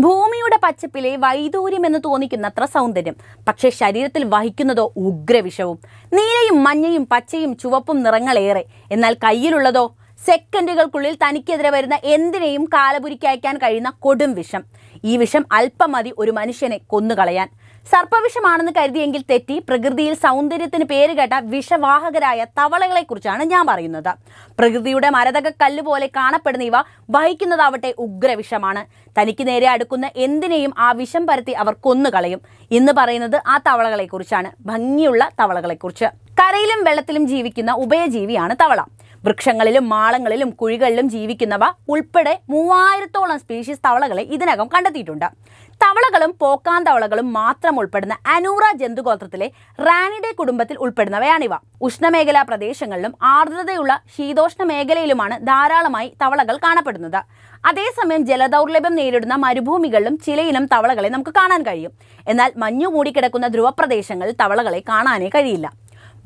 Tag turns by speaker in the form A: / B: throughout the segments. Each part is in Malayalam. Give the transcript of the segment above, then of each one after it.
A: ഭൂമിയുടെ പച്ചപ്പിലെ വൈദൂര്യം എന്ന് തോന്നിക്കുന്നത്ര സൗന്ദര്യം. പക്ഷേ ശരീരത്തിൽ വഹിക്കുന്നതോ ഉഗ്രവിഷവും. നീലയും മഞ്ഞയും പച്ചയും ചുവപ്പും നിറങ്ങളേറെ. എന്നാൽ കയ്യിലുള്ളതോ സെക്കൻഡുകൾക്കുള്ളിൽ തനിക്കെതിരെ വരുന്ന എന്തിനേയും കാലപുരിക്കയക്കാൻ കഴിയുന്ന കൊടും വിഷം. ഈ വിഷം അല്പം മതി ഒരു മനുഷ്യനെ കൊന്നുകളയാൻ. സർപ്പവിഷമാണെന്ന് കരുതിയെങ്കിൽ തെറ്റി. പ്രകൃതിയിൽ സൗന്ദര്യത്തിന് പേരുകേട്ട വിഷവാഹകരായ തവളകളെക്കുറിച്ചാണ് ഞാൻ പറയുന്നത്. പ്രകൃതിയുടെ മരതക കല്ല് പോലെ കാണപ്പെടുന്ന ഇവ വഹിക്കുന്നതാവട്ടെ ഉഗ്രവിഷമാണ്. തനിക്ക് നേരെ അടുക്കുന്ന എന്തിനേയും ആ വിഷം പരത്തി അവർ കൊന്നുകളയും. ഇന്ന് പറയുന്നത് ആ തവളകളെക്കുറിച്ചാണ്. ഭംഗിയുള്ള തവളകളെക്കുറിച്ച്. കരയിലും വെള്ളത്തിലും ജീവിക്കുന്ന ഉഭയജീവിയാണ് തവള. വൃക്ഷങ്ങളിലും മാളങ്ങളിലും കുഴികളിലും ജീവിക്കുന്നവ ഉൾപ്പെടെ മൂവായിരത്തോളം സ്പീഷീസ് തവളകളെ ഇതിനകം കണ്ടെത്തിയിട്ടുണ്ട്. തവളകളും പോക്കാൻ തവളകളും മാത്രം ഉൾപ്പെടുന്ന അനൂറ ജന്തുഗോത്രത്തിലെ റാനിഡെ കുടുംബത്തിൽ ഉൾപ്പെടുന്നവയാണിവ. ഉഷ്ണമേഖലാ പ്രദേശങ്ങളിലും ആർദ്രതയുള്ള ശീതോഷ്ണ മേഖലയിലുമാണ് ധാരാളമായി തവളകൾ കാണപ്പെടുന്നത്. അതേസമയം ജലദൗർലഭ്യം നേരിടുന്ന മരുഭൂമികളിലും ചിലയിനം തവളകളെ നമുക്ക് കാണാൻ കഴിയും. എന്നാൽ മഞ്ഞു മൂടിക്കിടക്കുന്ന ധ്രുവപ്രദേശങ്ങളിൽ തവളകളെ കാണാനേ കഴിയില്ല.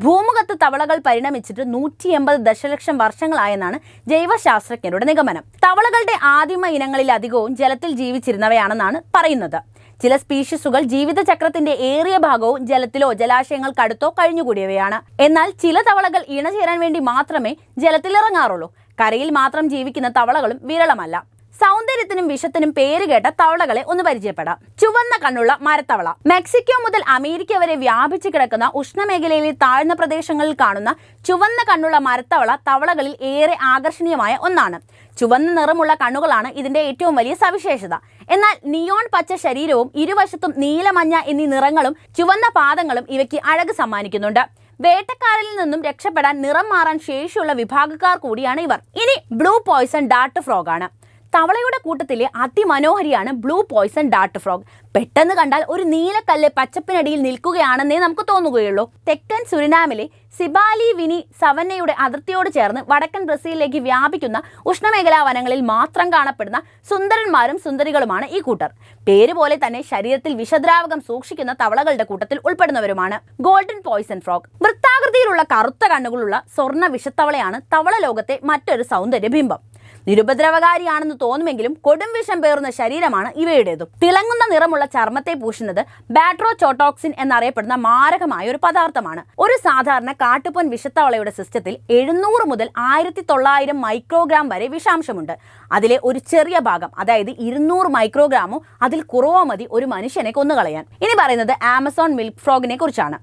A: ഭൂമുഖത്ത് തവളകൾ പരിണമിച്ചിട്ട് നൂറ്റി എൺപത് ദശലക്ഷം വർഷങ്ങളായെന്നാണ് ജൈവശാസ്ത്രജ്ഞരുടെ നിഗമനം. തവളകളുടെ ആദിമ ഇനങ്ങളിൽ അധികവും ജലത്തിൽ ജീവിച്ചിരുന്നവയാണെന്നാണ് പറയുന്നത്. ചില സ്പീഷീസുകൾ ജീവിതചക്രത്തിന്റെ ഏറിയ ഭാഗവും ജലത്തിലോ ജലാശയങ്ങൾക്കടുത്തോ കഴിഞ്ഞുകൂടിയവയാണ്. എന്നാൽ ചില തവളകൾ ഇണചേരാൻ വേണ്ടി മാത്രമേ ജലത്തിലിറങ്ങാറുള്ളൂ. കരയിൽ മാത്രം ജീവിക്കുന്ന തവളകളും വിരളമല്ല. സൗന്ദര്യത്തിനും വിഷത്തിനും പേരുകേട്ട തവളകളെ ഒന്ന് പരിചയപ്പെടാം. ചുവന്ന കണ്ണുള്ള മരത്തവള. മെക്സിക്കോ മുതൽ അമേരിക്ക വരെ വ്യാപിച്ചു കിടക്കുന്ന ഉഷ്ണമേഖലയിലെ താഴ്ന്ന പ്രദേശങ്ങളിൽ കാണുന്ന ചുവന്ന കണ്ണുള്ള മരത്തവള തവളകളിൽ ഏറെ ആകർഷണീയമായ ഒന്നാണ്. ചുവന്ന നിറമുള്ള കണ്ണുകളാണ് ഇതിന്റെ ഏറ്റവും വലിയ സവിശേഷത. എന്നാൽ നിയോൺ പച്ച ശരീരവും ഇരുവശത്തും നീലമഞ്ഞ എന്നീ നിറങ്ങളും ചുവന്ന പാദങ്ങളും ഇവയ്ക്ക് അഴക് സമ്മാനിക്കുന്നുണ്ട്. വേട്ടക്കാരിൽ നിന്നും രക്ഷപ്പെടാൻ നിറം മാറാൻ ശേഷിയുള്ള വിഭാഗക്കാർ കൂടിയാണ് ഇവർ. ഇനി ബ്ലൂ പോയ്സൺ ഡാർട്ട് ഫ്രോഗ് ആണ് തവളയുടെ കൂട്ടത്തിലെ അതിമനോഹരിയാണ് ബ്ലൂ പോയ്സൺ ഡാർട്ട് ഫ്രോഗ് പെട്ടെന്ന് കണ്ടാൽ ഒരു നീലക്കല്ല് പച്ചപ്പിനടിയിൽ നിൽക്കുകയാണെന്നേ നമുക്ക് തോന്നുകയുള്ളൂ. തെക്കൻ സുരിനാമിലെ സിബാലി വിനി സവന്നയുടെ അതിർത്തിയോട് ചേർന്ന് വടക്കൻ ബ്രസീലിലേക്ക് വ്യാപിക്കുന്ന ഉഷ്ണമേഖലാ വനങ്ങളിൽ മാത്രം കാണപ്പെടുന്ന സുന്ദരന്മാരും സുന്ദരികളുമാണ് ഈ കൂട്ടർ. പേര് പോലെ തന്നെ ശരീരത്തിൽ വിഷദ്രാവകം സൂക്ഷിക്കുന്ന തവളകളുടെ കൂട്ടത്തിൽ ഉൾപ്പെടുന്നവരുമാണ്. ഗോൾഡൻ പോയ്സൺ ഫ്രോഗ് വൃത്താകൃതിയിലുള്ള കറുത്ത കണ്ണുകളുള്ള സ്വർണ വിഷത്തവളയാണ് തവള ലോകത്തെ മറ്റൊരു സൗന്ദര്യ ബിംബം നിരുപദ്രവകാരിയാണെന്ന് തോന്നുമെങ്കിലും കൊടും വിഷം പേറുന്ന ശരീരമാണ് ഇവയുടേതും. തിളങ്ങുന്ന നിറമുള്ള ചർമ്മത്തെ പൂശുന്നത് ബാട്രോ ചോട്ടോക്സിൻ എന്നറിയപ്പെടുന്ന മാരകമായ ഒരു പദാർത്ഥമാണ്. ഒരു സാധാരണ കാട്ടുപൊൻ വിഷത്തവളയുടെ സിസ്റ്റത്തിൽ എഴുന്നൂറ് മുതൽ ആയിരത്തി തൊള്ളായിരം മൈക്രോഗ്രാം വരെ വിഷാംശമുണ്ട്. അതിലെ ഒരു ചെറിയ ഭാഗം അതായത് ഇരുന്നൂറ് മൈക്രോഗ്രാമോ അതിൽ കുറവോ മതി ഒരു മനുഷ്യനെ കൊന്നുകളയാൻ. ഇനി പറയുന്നത് ആമസോൺ മിൽക്ക് ഫ്രോഗിനെ കുറിച്ചാണ്.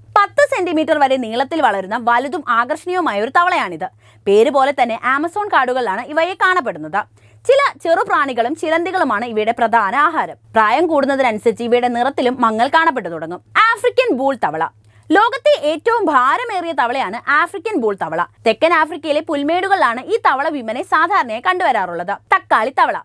A: സെന്റിമീറ്റർ വരെ നീളത്തിൽ വളരുന്ന വലുതും ആകർഷണീയവുമായ ഒരു തവളയാണിത്. പേര് പോലെ തന്നെ ആമസോൺ കാടുകളിലാണ് ഇവയെ കാണപ്പെടുന്നത്. ചില ചെറുപ്രാണികളും ചിലന്തികളുമാണ് ഇവയുടെ പ്രധാന ആഹാരം. പ്രായം കൂടുന്നതിനനുസരിച്ച് ഇവയുടെ നിറത്തിലും മങ്ങൽ കാണപ്പെട്ടു തുടങ്ങും. ആഫ്രിക്കൻ ബൂൾ തവള. ലോകത്തെ ഏറ്റവും ഭാരമേറിയ തവളയാണ് ആഫ്രിക്കൻ ബൂൾ തവള. തെക്കൻ ആഫ്രിക്കയിലെ പുൽമേടുകളിലാണ് ഈ തവള വിമനെ സാധാരണയായി കണ്ടുവരാറുള്ളത്. തക്കാളി തവള.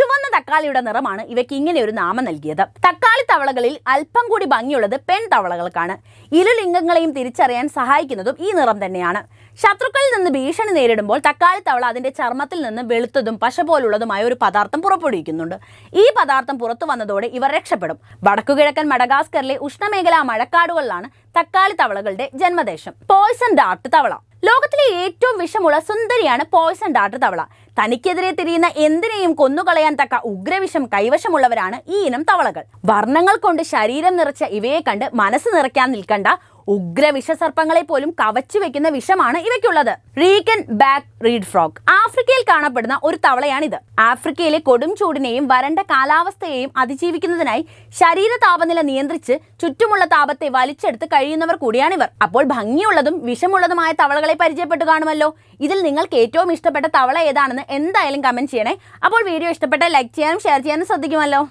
A: ചുവന്ന തക്കാളിയുടെ നിറമാണ് ഇവയ്ക്ക് ഇങ്ങനെ ഒരു നാമം നൽകിയത്. തക്കാളി തവളകളിൽ അല്പം കൂടി ഭംഗിയുള്ളത് പെൺ തവളകൾക്കാണ്. ഇരുലിംഗങ്ങളെയും തിരിച്ചറിയാൻ സഹായിക്കുന്നതും ഈ നിറം തന്നെയാണ്. ശത്രുക്കളിൽ നിന്ന് ഭീഷണി നേരിടുമ്പോൾ തക്കാളി തവള അതിന്റെ ചർമ്മത്തിൽ നിന്ന് വെളുത്തതും പശ പോലുള്ളതുമായ ഒരു പദാർത്ഥം പുറപ്പെടുവിക്കുന്നുണ്ട്. ഈ പദാർത്ഥം പുറത്തു വന്നതോടെ ഇവർ രക്ഷപ്പെടും. വടക്കുകിഴക്കൻ മഡഗാസ്കറിലെ ഉഷ്ണമേഖലാ മഴക്കാടുകളിലാണ് തക്കാളി തവളകളുടെ ജന്മദേശം. പോയ്സൺ ഡാർട്ട് തവള. ലോകത്തിലെ ഏറ്റവും വിഷമുള്ള സുന്ദരിയാണ് പോയ്സൺ ഡാർട്ട് തവള. തനിക്കെതിരെ തിരിയുന്ന എന്തിനേയും കൊന്നുകളയാൻ തക്ക ഉഗ്രവിഷം കൈവശമുള്ളവരാണ് ഈ ഇനം തവളകൾ. വർണങ്ങൾ കൊണ്ട് ശരീരം നിറച്ച ഇവയെ കണ്ട് മനസ്സ് നിറയ്ക്കാൻ നിൽക്കണ്ട ഉഗ്ര വിഷസർപ്പങ്ങളെ പോലും കവച്ചു വെക്കുന്ന വിഷമാണ് ഇവയ്ക്കുള്ളത്. റീക്കൻ ബാക്ക് റീഡ് ഫ്രോഗ് ആഫ്രിക്കയിൽ കാണപ്പെടുന്ന ഒരു തവളയാണിത്. ആഫ്രിക്കയിലെ കൊടും ചൂടിനെയും വരണ്ട കാലാവസ്ഥയെയും അതിജീവിക്കുന്നതിനായി ശരീര താപനില നിയന്ത്രിച്ച് ചുറ്റുമുള്ള താപത്തെ വലിച്ചെടുത്ത് കഴിയുന്നവർ കൂടിയാണിവർ. അപ്പോൾ ഭംഗിയുള്ളതും വിഷമുള്ളതുമായ തവളകളെ പരിചയപ്പെട്ടു കാണുമല്ലോ. ഇതിൽ നിങ്ങൾക്ക് ഏറ്റവും ഇഷ്ടപ്പെട്ട തവള ഏതാണെന്ന് എന്തായാലും കമന്റ് ചെയ്യണേ. അപ്പോൾ വീഡിയോ ഇഷ്ടപ്പെട്ട ലൈക്ക് ചെയ്യാനും ഷെയർ ചെയ്യാനും ശ്രദ്ധിക്കുമല്ലോ.